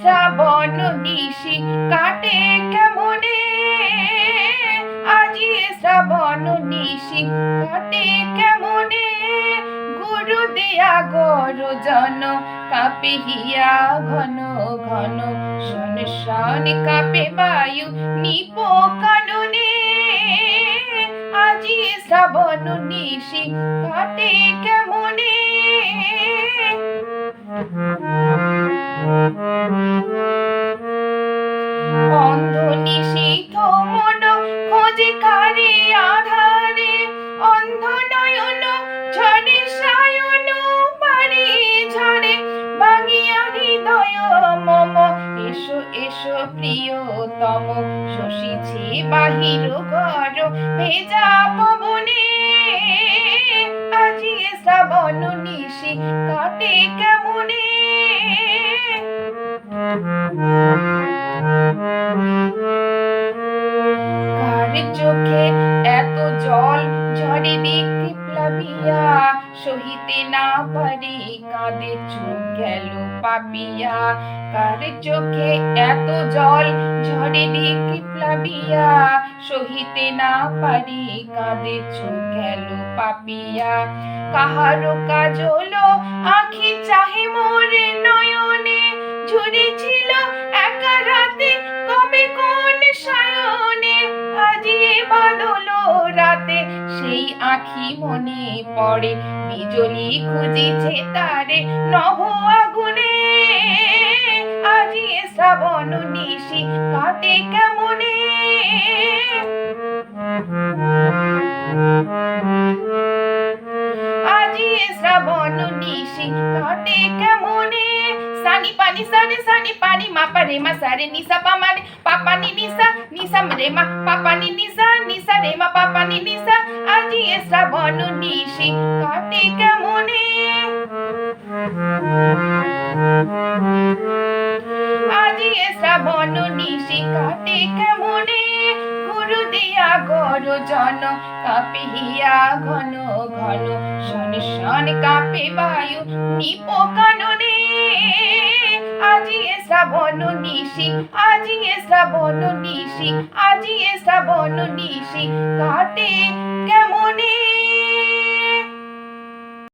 শ্রাবণ নিশি কাটে কেমনে? আজি শ্রাবণ নিশি কাটে কেমনে? গুরু দেয়া গরু জন কাপে হিয়া ঘন ঘন, শন শন কাপে বায়ু নিপ কাননে। আজি শ্রাবণ নিশি কাটে কেমনে? প্রিয়তম, শশীছে বাহির ঘর, ভেজা পবনে। আজি শ্রাবণ নিশি কাটে কেমনে? চোখে এত জল ঝরে দেখতে প্লাবিয়া সহিতে না পারে কাঁদে চোখ গেল পাপিয়া। কার চোখে এত জল ঝরে দেখতে প্লাবিয়া? সহিতে না পারি কাঁদে চোখ গেল পাপিয়া। কাহারো কাজ কাজল আখি চাহে মোরে নয়নে রাতে সেই আখি মনে পড়ে। বিজলি খুঁজিছে তারে নভ আগুনে আজিয়ে শ্রাবণ নিশি কাটে কেমনে? আজি শ্রাবণ নিশি কাটে কেমনে? সানি পানি সারে সানি পানি, মা পারে মা, সারে নিসা পামারে। পাপা নি নিসা নিসা রে মা পাপা নি নিসা নিসা রে মা পাপা নি নিসা আজি শ্রাবণ নিশি, কাটে কেমনে? আজি শ্রাবণ নিশি, কাটে কেমনে? গুরু দিয়া গর জন, কাপে হিয়া ঘন ঘন, শন শন কাপে বায়ু নিপ কাননে আজি শ্রাবণ নিশি আজি শ্রাবণ নিশি আজি শ্রাবণ নিশি কাটে